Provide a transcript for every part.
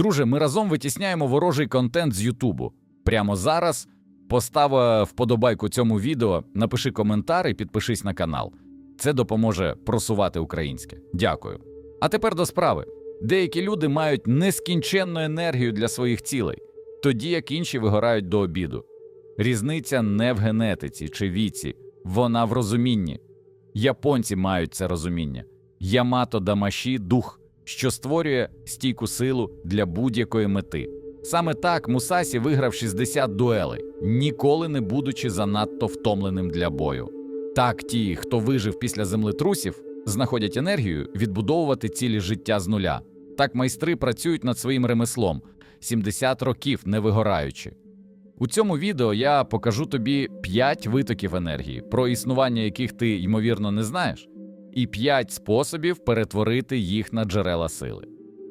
Друже, ми разом витісняємо ворожий контент з Ютубу. Прямо зараз постав е, вподобайку цьому відео, напиши коментар і підпишись на канал. Це допоможе просувати українське. Дякую. А тепер до справи. Деякі люди мають нескінченну енергію для своїх цілей, тоді як інші вигорають до обіду. Різниця не в генетиці чи віці, вона в розумінні. Японці мають це розуміння. Ямато Дамаші дух, що створює стійку силу для будь-якої мети. Саме так Мусасі виграв 60 дуелей, ніколи не будучи занадто втомленим для бою. Так ті, хто вижив після землетрусів, знаходять енергію відбудовувати цілі життя з нуля. Так майстри працюють над своїм ремеслом 70 років не вигораючи. У цьому відео я покажу тобі 5 витоків енергії, про існування яких ти ймовірно не знаєш, і 5 способів перетворити їх на джерела сили.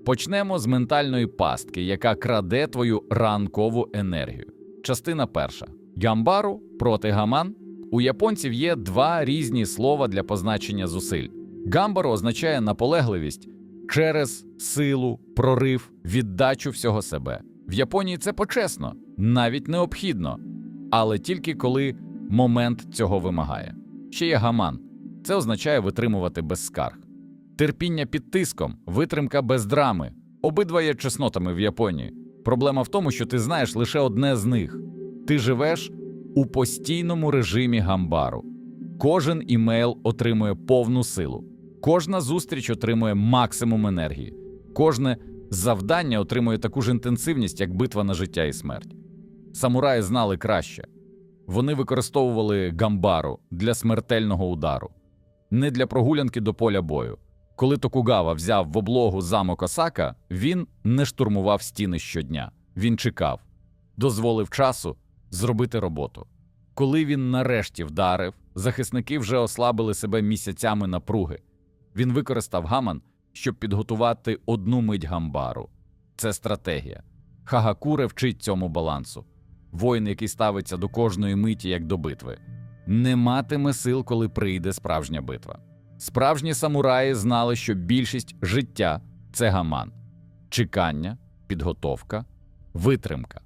Почнемо з ментальної пастки, яка краде твою ранкову енергію. Частина перша: гамбару проти гаман. У японців є два різні слова для позначення зусиль. Гамбару означає наполегливість через силу, прорив, віддачу всього себе. В Японії це почесно, навіть необхідно, але тільки коли момент цього вимагає. Ще є гаман. Це означає витримувати без скарг. Терпіння під тиском, витримка без драми. Обидва є чеснотами в Японії. Проблема в тому, що ти знаєш лише одне з них. Ти живеш у постійному режимі гамбару. Кожен імейл отримує повну силу, кожна зустріч отримує максимум енергії, кожне завдання отримує таку ж інтенсивність, як битва на життя і смерть. Самураї знали краще. Вони використовували гамбару для смертельного удару, не для прогулянки до поля бою. Коли Токугава взяв в облогу замок Осака, він не штурмував стіни щодня. Він чекав, дозволив часу зробити роботу. Коли він нарешті вдарив, захисники вже ослабили себе місяцями напруги. Він використав гаман, щоб підготувати одну мить гамбару. Це стратегія. Хагакуре вчить цьому балансу. Воїн, який ставиться до кожної миті як до битви, не матиме сил, коли прийде справжня битва. Справжні самураї знали, що більшість життя це гаман, чекання, підготовка, витримка.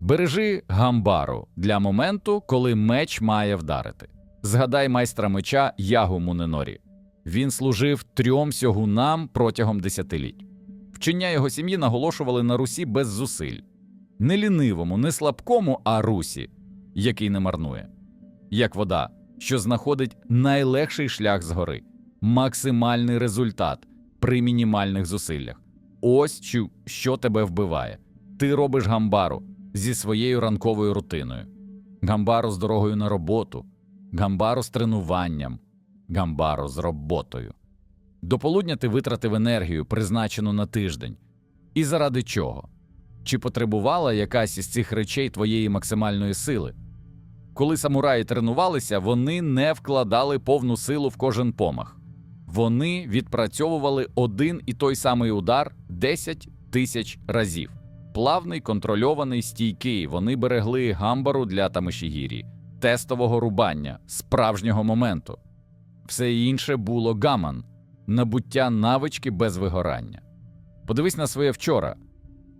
Бережи гамбару для моменту, коли меч має вдарити. Згадай майстра меча Ягу Муненорі. Він служив трьом сьогунам протягом десятиліть. Вчення його сім'ї наголошували на русі без зусиль, не лінивому, не слабкому, а русі, який не марнує, як вода, що знаходить найлегший шлях згори, максимальний результат при мінімальних зусиллях. Ось що тебе вбиває. Ти робиш гамбару зі своєю ранковою рутиною, гамбару з дорогою на роботу, гамбару з тренуванням, гамбару з роботою. До полудня ти витратив енергію, призначену на тиждень. І заради чого? Чи потребувала якась із цих речей твоєї максимальної сили? Коли самураї тренувалися, вони не вкладали повну силу в кожен помах. Вони відпрацьовували один і той самий удар 10 тисяч разів. Плавний, контрольований, стійкий. Вони берегли гамбару для Тамишігірі, тестового рубання, справжнього моменту. Все інше було гаман, набуття навички без вигорання. Подивись на своє вчора.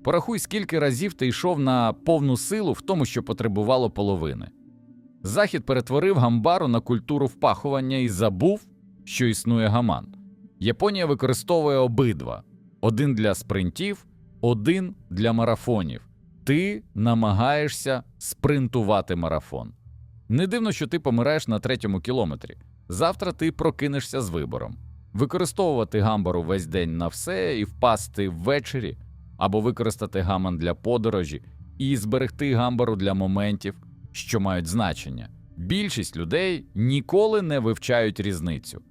Порахуй, скільки разів ти йшов на повну силу в тому, що потребувало половини. Захід перетворив гамбару на культуру впахування і забув, що існує гаман. Японія використовує обидва: один для спринтів, один для марафонів. Ти намагаєшся спринтувати марафон. Не дивно, що ти помираєш на третьому кілометрі. Завтра ти прокинешся з вибором: використовувати гамбару весь день на все і впасти ввечері, або використати гаман для подорожі і зберегти гамбару для моментів, що мають значення. Більшість людей ніколи не вивчають різницю.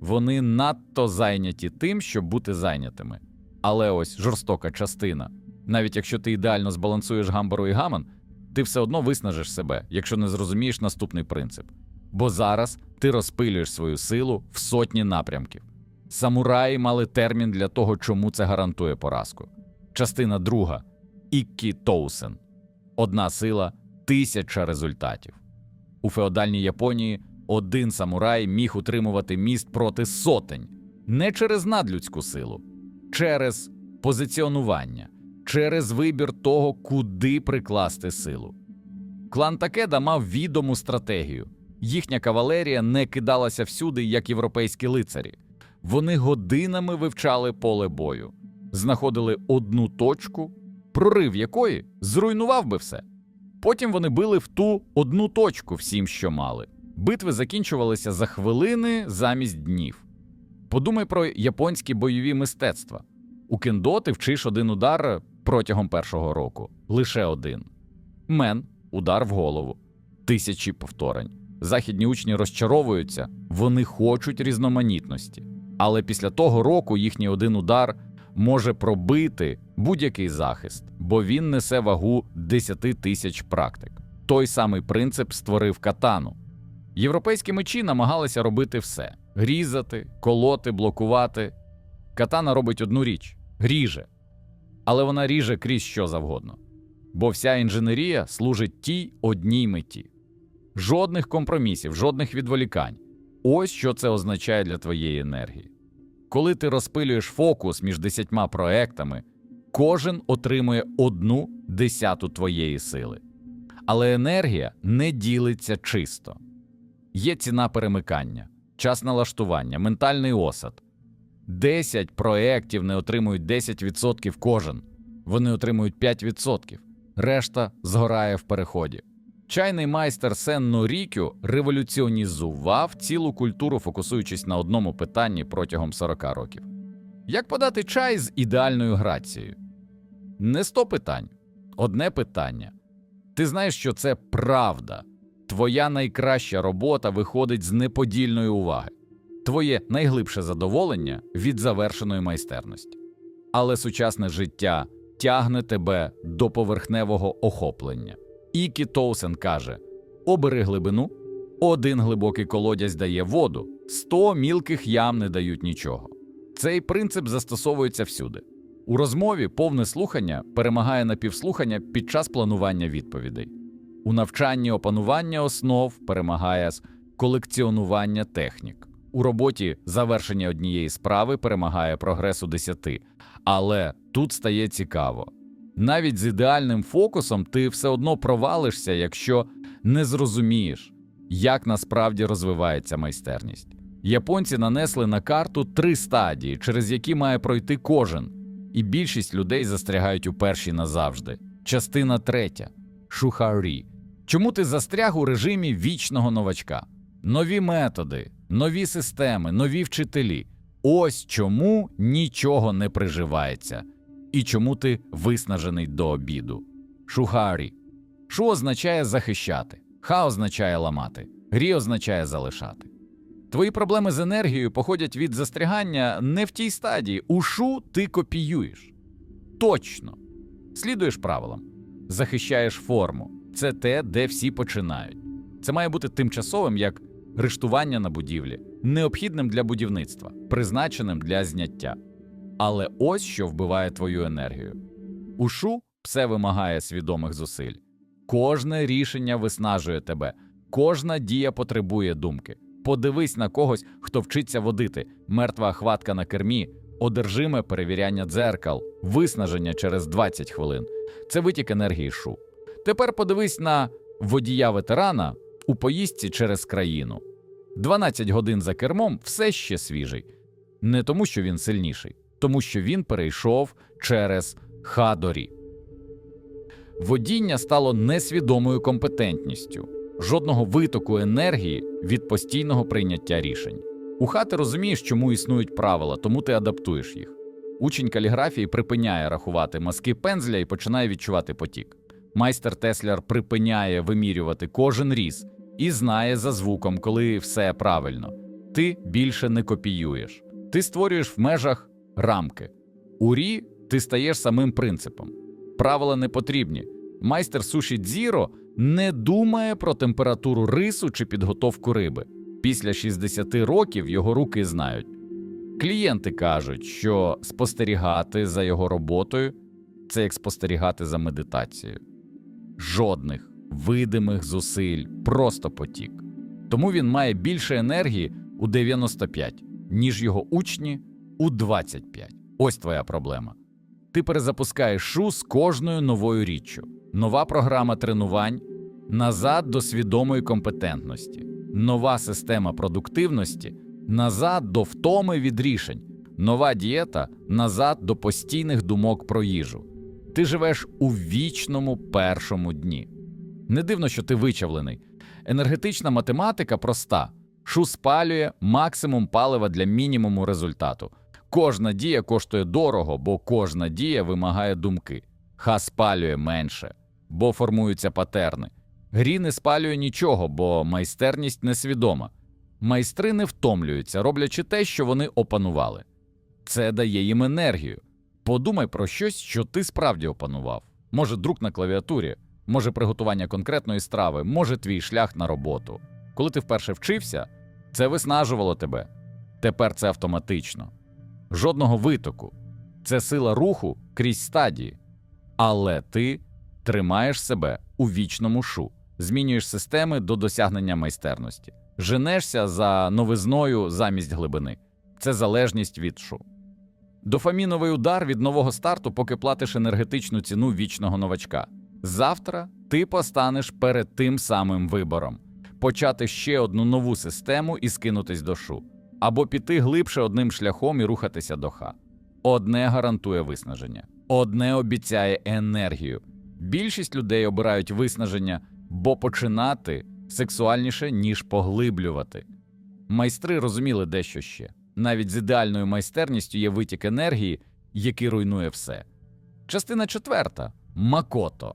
Вони надто зайняті тим, щоб бути зайнятими. Але ось жорстока частина. Навіть якщо ти ідеально збалансуєш гамбару і гаман, ти все одно виснажиш себе, якщо не зрозумієш наступний принцип. Бо зараз ти розпилюєш свою силу в сотні напрямків. Самураї мали термін для того, чому це гарантує поразку. Частина друга Іккі Тоусен. Одна сила, тисяча результатів. У феодальній Японії один самурай міг утримувати міст проти сотень не через надлюдську силу, через позиціонування, через вибір того, куди прикласти силу. Клан Такеда мав відому стратегію. Їхня кавалерія не кидалася всюди, як європейські лицарі. Вони годинами вивчали поле бою, знаходили одну точку, прорив якої зруйнував би все. Потім вони били в ту одну точку всім, що мали. Битви закінчувалися за хвилини замість днів. Подумай про японські бойові мистецтва. У кендо ти вчиш один удар протягом першого року, лише один. Мен удар в голову, тисячі повторень. Західні учні розчаровуються, вони хочуть різноманітності. Але після того року їхній один удар може пробити будь-який захист, бо він несе вагу 10 тисяч практик. Той самий принцип створив катану. Європейські мечі намагалися робити все: різати, колоти, блокувати. Катана робить одну річ ріже. Але вона ріже крізь що завгодно. Бо вся інженерія служить тій одній меті. Жодних компромісів, жодних відволікань. Ось що це означає для твоєї енергії. Коли ти розпилюєш фокус між десятьма проектами, кожен отримує одну десяту твоєї сили. Але енергія не ділиться чисто. Є ціна перемикання, час налаштування, ментальний осад. 10 проєктів не отримують 10% кожен, вони отримують 5%. Решта згорає в переході. Чайний майстер Сенно Рікю революціонізував цілу культуру, фокусуючись на одному питанні протягом 40 років. Як подати чай з ідеальною грацією? Не 100 питань, одне питання. Ти знаєш, що це правда. Твоя найкраща робота виходить з неподільної уваги, твоє найглибше задоволення від завершеної майстерності. Але сучасне життя тягне тебе до поверхневого охоплення. Ікі Тоусен каже: обери глибину, один глибокий колодязь дає воду, сто мілких ям не дають нічого. Цей принцип застосовується всюди. У розмові повне слухання перемагає напівслухання під час планування відповідей. У навчанні опанування основ перемагає колекціонування технік. У роботі завершення однієї справи перемагає прогрес у десяти. Але тут стає цікаво. Навіть з ідеальним фокусом ти все одно провалишся, якщо не зрозумієш, як насправді розвивається майстерність. Японці нанесли на карту три стадії, через які має пройти кожен, і більшість людей застрягають у першій назавжди. Частина третя Шухарі. Чому ти застряг у режимі вічного новачка? Нові методи, нові системи, нові вчителі. Ось чому нічого не приживається. І чому ти виснажений до обіду. Шухарі. Шу означає захищати, ха означає ламати, грі означає залишати. Твої проблеми з енергією походять від застрягання не в тій стадії. У шу ти копіюєш. Точно. Слідуєш правилам, захищаєш форму. Це те, де всі починають. Це має бути тимчасовим як рештування на будівлі, необхідним для будівництва, призначеним для зняття. Але ось що вбиває твою енергію. У шу все вимагає свідомих зусиль. Кожне рішення виснажує тебе, кожна дія потребує думки. Подивись на когось, хто вчиться водити, мертва хватка на кермі, одержиме перевіряння дзеркал, виснаження через 20 хвилин. Це витік енергії шу. Тепер подивись на водія ветерана у поїздці через країну. 12 годин за кермом все ще свіжий. Не тому, що він сильніший, тому що він перейшов через хадорі. Водіння стало несвідомою компетентністю, жодного витоку енергії від постійного прийняття рішень. У хати розумієш, чому існують правила, тому ти адаптуєш їх. Учень каліграфії припиняє рахувати мазки пензля і починає відчувати потік. Майстер Тесляр припиняє вимірювати кожен різ і знає за звуком, коли все правильно. Ти більше не копіюєш, ти створюєш в межах рамки. У рі ти стаєш самим принципом. Правила не потрібні. Майстер суші Дзіро не думає про температуру рису чи підготовку риби. Після 60 років його руки знають. Клієнти кажуть, що спостерігати за його роботою це як спостерігати за медитацією. Жодних видимих зусиль, просто потік. Тому він має більше енергії у 95, ніж його учні у 25. Ось твоя проблема. Ти перезапускаєш шу з кожною новою річчю. Нова програма тренувань назад до свідомої компетентності, нова система продуктивності назад до втоми від рішень, нова дієта назад до постійних думок про їжу. Ти живеш у вічному першому дні. Не дивно, що ти вичавлений. Енергетична математика проста: шу спалює максимум палива для мінімуму результату. Кожна дія коштує дорого, бо кожна дія вимагає думки. Ха спалює менше, бо формуються патерни. Грі не спалює нічого, бо майстерність несвідома. Майстри не втомлюються, роблячи те, що вони опанували. Це дає їм енергію. Подумай про щось, що ти справді опанував. Може, друк на клавіатурі, може приготування конкретної страви, може твій шлях на роботу. Коли ти вперше вчився, це виснажувало тебе. Тепер це автоматично. Жодного витоку. Це сила руху крізь стадії. Але ти тримаєш себе у вічному шу, змінюєш системи до досягнення майстерності, женешся за новизною замість глибини. Це залежність від шу. Дофаміновий удар від нового старту, поки платиш енергетичну ціну вічного новачка. Завтра ти постанеш перед тим самим вибором почати ще одну нову систему і скинутись до шу, або піти глибше одним шляхом і рухатися до ха. Одне гарантує виснаження, одне обіцяє енергію. Більшість людей обирають виснаження, бо починати сексуальніше, ніж поглиблювати. Майстри розуміли дещо ще. Навіть з ідеальною майстерністю є витік енергії, який руйнує все. Частина четверта Макото.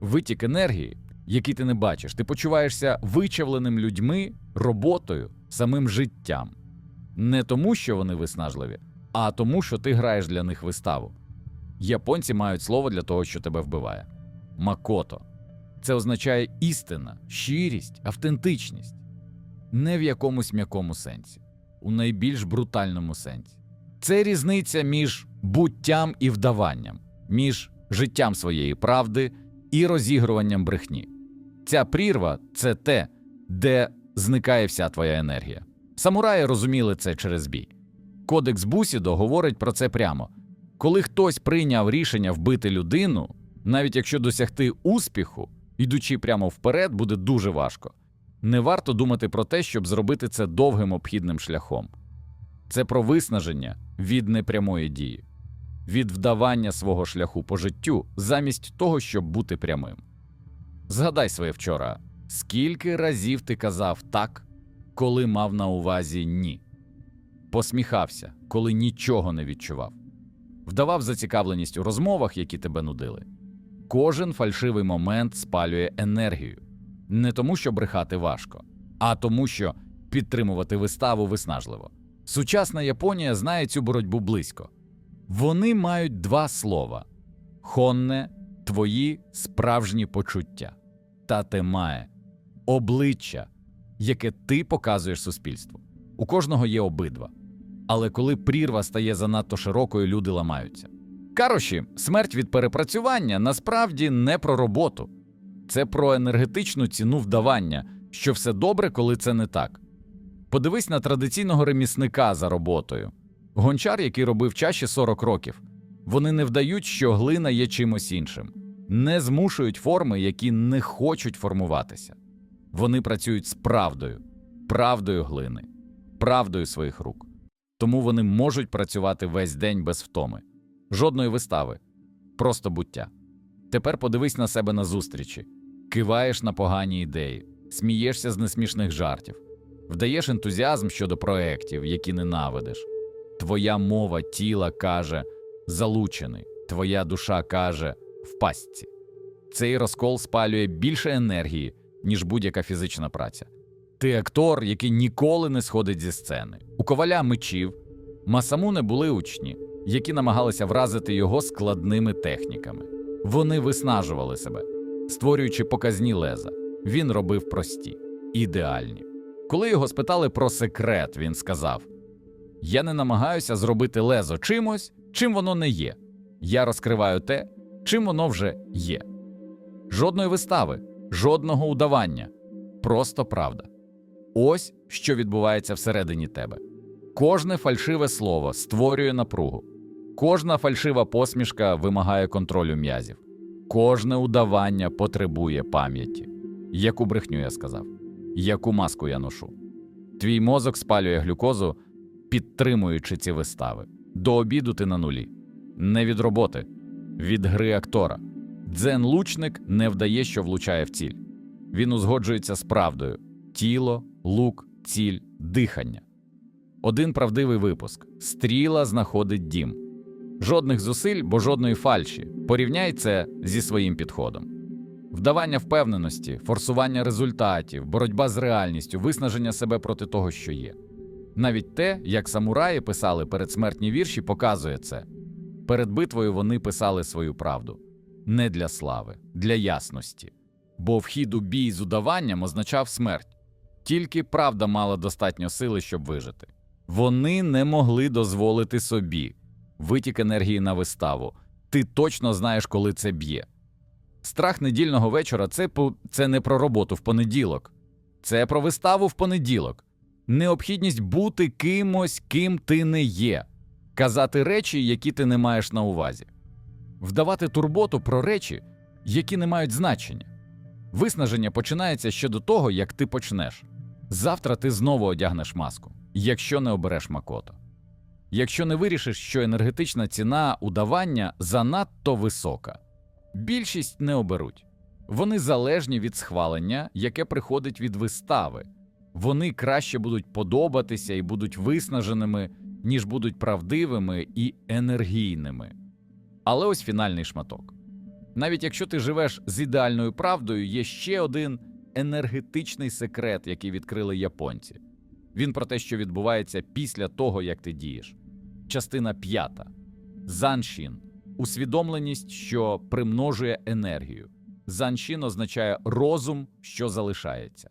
Витік енергії, який ти не бачиш. Ти почуваєшся вичавленим людьми, роботою, самим життям. Не тому, що вони виснажливі, а тому, що ти граєш для них виставу. Японці мають слово для того, що тебе вбиває. Макото. Це означає істина, щирість, автентичність. Не в якомусь м'якому сенсі, у найбільш брутальному сенсі. Це різниця між буттям і вдаванням, між життям своєї правди і розігруванням брехні. Ця прірва це те, де зникає вся твоя енергія. Самураї розуміли це через бій. Кодекс Бусідо говорить про це прямо. Коли хтось прийняв рішення вбити людину, навіть якщо досягти успіху, йдучи прямо вперед, буде дуже важко. Не варто думати про те, щоб зробити це довгим обхідним шляхом. Це про виснаження від непрямої дії, від вдавання свого шляху по життю, замість того, щоб бути прямим. Згадай своє вчора, скільки разів ти казав так, коли мав на увазі ні, посміхався, коли нічого не відчував, вдавав зацікавленість у розмовах, які тебе нудили. Кожен фальшивий момент спалює енергію не тому, що брехати важко, а тому, що підтримувати виставу виснажливо. Сучасна Японія знає цю боротьбу близько. Вони мають два слова: хонне твої справжні почуття, та темає обличчя, яке ти показуєш суспільству. У кожного є обидва. Але коли прірва стає занадто широкою, люди ламаються. Кароші, смерть від перепрацювання насправді не про роботу, це про енергетичну ціну вдавання, що все добре, коли це не так. Подивись на традиційного ремісника за роботою. Гончар, який робив чаші 40 років, вони не вдають, що глина є чимось іншим, не змушують форми, які не хочуть формуватися. Вони працюють з правдою, правдою глини, правдою своїх рук. Тому вони можуть працювати весь день без втоми, жодної вистави, просто буття. Тепер подивись на себе на зустрічі, киваєш на погані ідеї, смієшся з несмішних жартів, вдаєш ентузіазм щодо проєктів, які ненавидиш. Твоя мова тіла каже залучений, твоя душа каже в пастці. Цей розкол спалює більше енергії, ніж будь-яка фізична праця. Ти актор, який ніколи не сходить зі сцени. У коваля мечів Масамуне були учні, які намагалися вразити його складними техніками. Вони виснажували себе, створюючи показні леза. Він робив прості, ідеальні. Коли його спитали про секрет, він сказав: Я не намагаюся зробити лезо чимось, чим воно не є. Я розкриваю те, чим воно вже є. Жодної вистави, жодного удавання, просто правда. Ось що відбувається всередині тебе. Кожне фальшиве слово створює напругу, Кожна фальшива посмішка вимагає контролю м'язів, кожне удавання потребує пам'яті. Яку брехню я сказав, яку маску я ношу. Твій мозок спалює глюкозу, підтримуючи ці вистави. До обіду ти на нулі. Не від роботи, від гри актора. Дзен лучник не вдає, що влучає в ціль. Він узгоджується з правдою: тіло, лук, ціль, дихання. Один правдивий випуск: стріла знаходить дім. Жодних зусиль, бо жодної фальші. Порівняй це зі своїм підходом. Вдавання впевненості, форсування результатів, боротьба з реальністю, виснаження себе проти того, що є. Навіть те, як самураї писали передсмертні вірші, показує це. Перед битвою вони писали свою правду не для слави, для ясності. Бо вхід у бій з удаванням означав смерть. Тільки правда мала достатньо сили, щоб вижити. Вони не могли дозволити собі витік енергії на виставу. Ти точно знаєш, коли це б'є. Страх недільного вечора це, це не про роботу в понеділок, це про виставу в понеділок. Необхідність бути кимось, ким ти не є, казати речі, які ти не маєш на увазі, вдавати турботу про речі, які не мають значення. Виснаження починається ще до того, як ти почнеш. Завтра ти знову одягнеш маску, якщо не обереш макото. Якщо не вирішиш, що енергетична ціна удавання занадто висока, більшість не оберуть. Вони залежні від схвалення, яке приходить від вистави. Вони краще будуть подобатися і будуть виснаженими, ніж будуть правдивими і енергійними. Але ось фінальний шматок. Навіть якщо ти живеш з ідеальною правдою, є ще один енергетичний секрет, який відкрили японці. Він про те, що відбувається після того, як ти дієш. Частина п'ята Заншін усвідомленість, що примножує енергію. Заншін означає розум, що залишається.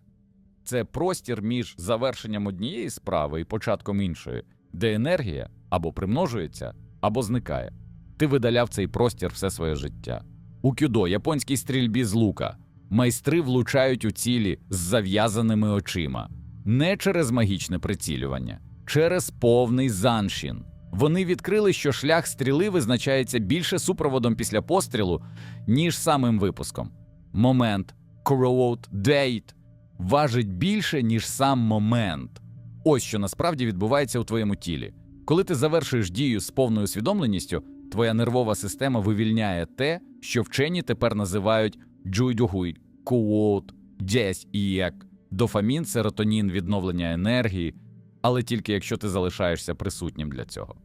Це простір між завершенням однієї справи і початком іншої, де енергія або примножується, або зникає. Ти видаляв цей простір все своє життя. У кюдо, японській стрільбі з лука, майстри влучають у цілі з зав'язаними очима, не через магічне прицілювання, через повний заншін. Вони відкрили, що шлях стріли визначається більше супроводом після пострілу, ніж самим випуском. Момент, quote, date важить більше, ніж сам момент. Ось що насправді відбувається у твоєму тілі. Коли ти завершуєш дію з повною усвідомленістю, твоя нервова система вивільняє те, що вчені тепер називають джуйдюгуй, куот, джесь і як дофамін, серотонін, відновлення енергії, але тільки якщо ти залишаєшся присутнім для цього.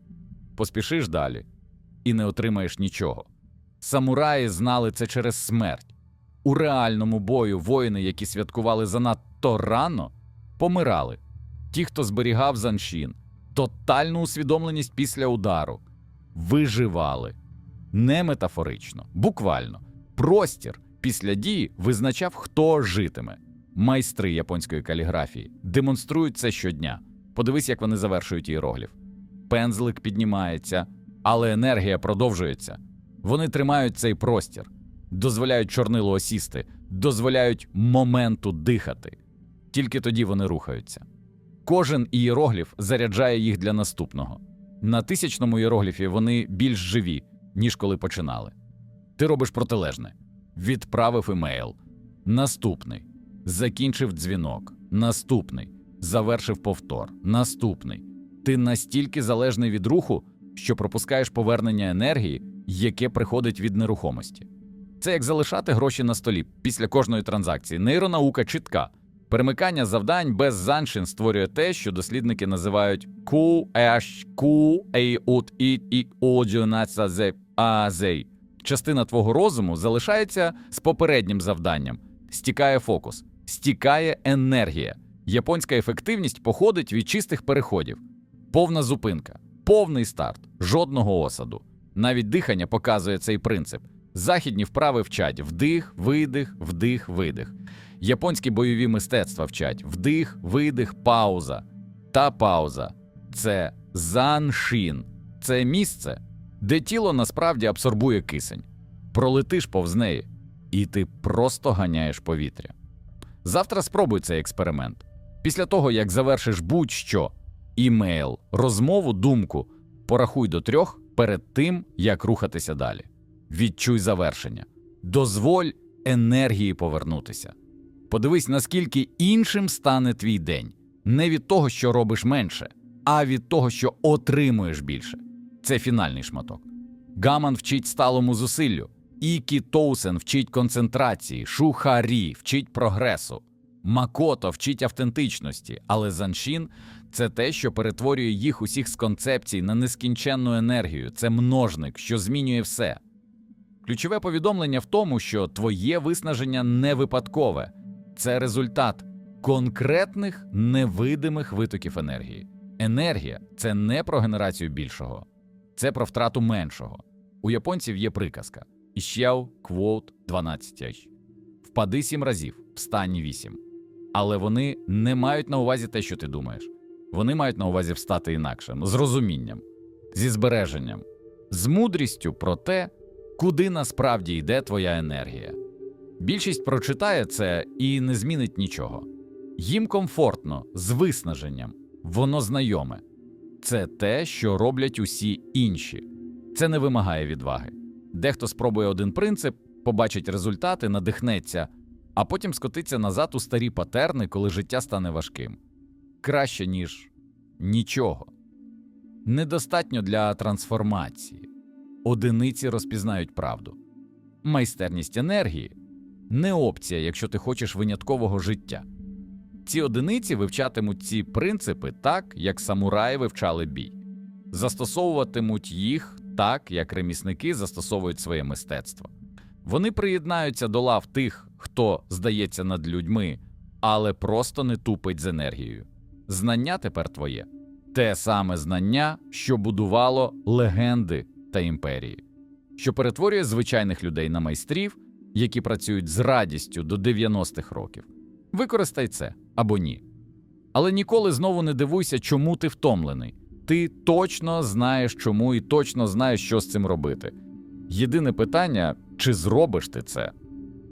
Поспішиш далі і не отримаєш нічого. Самураї знали це через смерть. У реальному бою воїни, які святкували занадто рано, помирали. Ті, хто зберігав заншін, тотальну усвідомленість після удару, виживали. Не метафорично, буквально. Простір після дії визначав, хто житиме. Майстри японської каліграфії демонструють це щодня. Подивись, як вони завершують іерогліф. Пензлик піднімається, але енергія продовжується. Вони тримають цей простір, дозволяють чорнилу осісти, дозволяють моменту дихати. Тільки тоді вони рухаються. Кожен ієрогліф заряджає їх для наступного. На тисячному іерогліфі вони більш живі, ніж коли починали. Ти робиш протилежне: відправив емейл. Наступний. Закінчив дзвінок. Наступний. Завершив повтор. Наступний. Ти настільки залежний від руху, що пропускаєш повернення енергії, яке приходить від нерухомості. Це як залишати гроші на столі після кожної транзакції. Нейронаука чітка. Перемикання завдань без заншин створює те, що дослідники називають QHQ Частина твого розуму залишається з попереднім завданням. Стікає фокус, стікає енергія. Японська ефективність походить від чистих переходів. Повна зупинка, повний старт, жодного осаду. Навіть дихання показує цей принцип. Західні вправи вчать вдих, видих, вдих, видих. Японські бойові мистецтва вчать вдих, видих, пауза. Та пауза це заншін. Це місце, де тіло насправді абсорбує кисень. Пролетиш повз неї, і ти просто ганяєш повітря. Завтра спробуй цей експеримент. Після того, як завершиш будь-що імейл, розмову, думку, порахуй до трьох перед тим, як рухатися далі. Відчуй завершення. Дозволь енергії повернутися. Подивись, наскільки іншим стане твій день. Не від того, що робиш менше, а від того, що отримуєш більше. Це фінальний шматок. Гаман вчить сталому зусиллю, Ікі Тоусен вчить концентрації, Шухарі вчить прогресу, Макото вчить автентичності, але Заншін це те, що перетворює їх усіх з концепцій на нескінченну енергію. Це множник, що змінює все. Ключове повідомлення в тому, що твоє виснаження не випадкове, це результат конкретних невидимих витоків енергії. Енергія це не про генерацію більшого, це про втрату меншого. У японців є приказка Іщяв квоут 12 Впади сім разів, встань вісім. Але вони не мають на увазі те, що ти думаєш. Вони мають на увазі встати інакшим, з розумінням, зі збереженням, з мудрістю про те, куди насправді йде твоя енергія. Більшість прочитає це і не змінить нічого. Їм комфортно, з виснаженням, воно знайоме. Це те, що роблять усі інші. Це не вимагає відваги. Дехто спробує один принцип, побачить результати, надихнеться, а потім скотиться назад у старі патерни, коли життя стане важким. Краще, ніж нічого. Недостатньо для трансформації. Одиниці розпізнають правду. Майстерність енергії не опція, якщо ти хочеш виняткового життя. Ці одиниці вивчатимуть ці принципи так, як самураї вивчали бій, застосовуватимуть їх так, як ремісники застосовують своє мистецтво. Вони приєднаються до лав тих, хто здається над людьми, але просто не тупить з енергією. Знання тепер твоє те саме знання, що будувало легенди та імперії, що перетворює звичайних людей на майстрів, які працюють з радістю до 90-х років. Використай це або ні. Але ніколи знову не дивуйся, чому ти втомлений. Ти точно знаєш, чому, і точно знаєш, що з цим робити. Єдине питання, чи зробиш ти це?